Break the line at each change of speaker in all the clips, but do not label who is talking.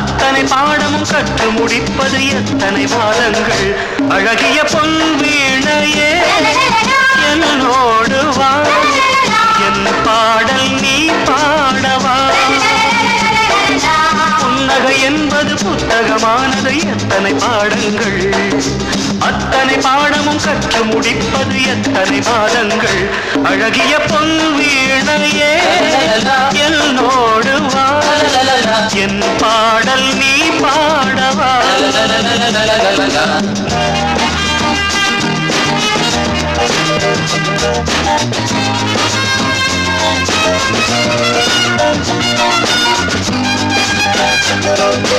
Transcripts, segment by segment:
அத்தனை பாடமும் கற்று முடிப்பது எத்தனை பாதங்கள்? அழகிய பொன் வீணையே என்னோடு வா. என் பாடல் நீ பாடவா. புன்னகை என்பது புத்தகமானது எத்தனை பாடங்கள்? அத்தனை பாடமும் கற்று முடிப்பது எத்தனை பாதங்கள்? அழகிய பொன் வீணையே என்னோடு வா. என் பாடல் நீ பாடவா? உள்ளே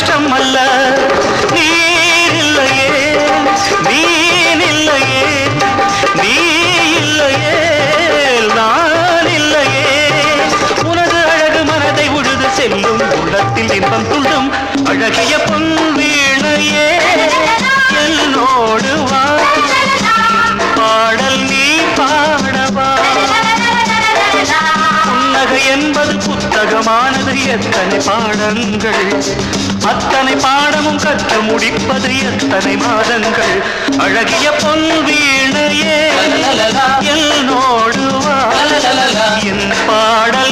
கஷ்டம் அல்ல நீர் இல்லையே மீன் இல்லையே நீ இல்லையே நான் இல்லையே உனது அழகு மனதை உழுது செல்லும் உள்ளத்தில் இன்பம் துள்ளும் அழகிய பொன்வீ எத்தனை பாடங்கள்? அத்தனை பாடமும் கற்று முடிப்பது எத்தனை மாதங்கள்? அழகிய பொன் வீணையே என்னோடு என் பாடல்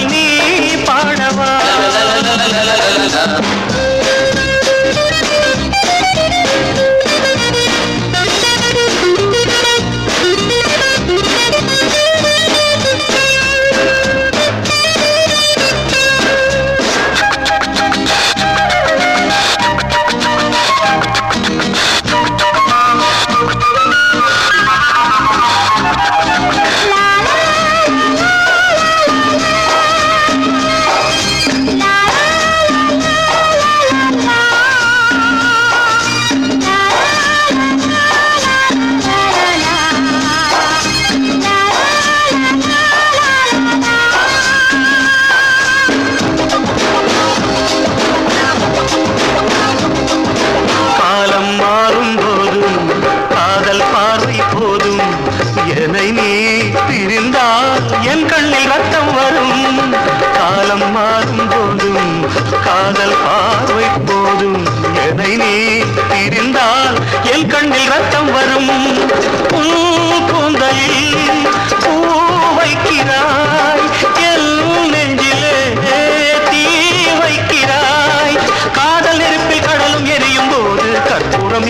என் கண்ணில் ரத்தம் வரும். காலம் மாறும் போதும். காதல் பார்வை போதும். எதை நீ தெரிந்தால் என் கண்ணில் ரத்தம் வரும். உன் பூ வைக்கிறாய். என் நெஞ்சிலே தீ வைக்கிறாய். காதல் நெருப்பில் கடலும் எரியும் போது கற்பூரம்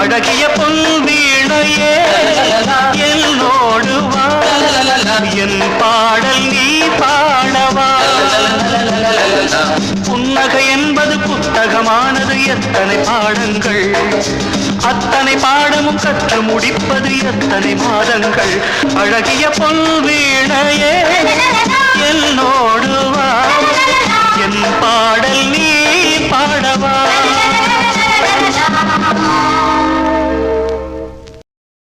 அழகிய பொன் வீணையே என் பாடல் நீ பாடவா? புன்னகை என்பது புத்தகமானது எத்தனை பாடங்கள்? அத்தனை பாடமும் கற்று முடிப்பது எத்தனை மாதங்கள்? அழகிய பொல் வீணையே என்னோ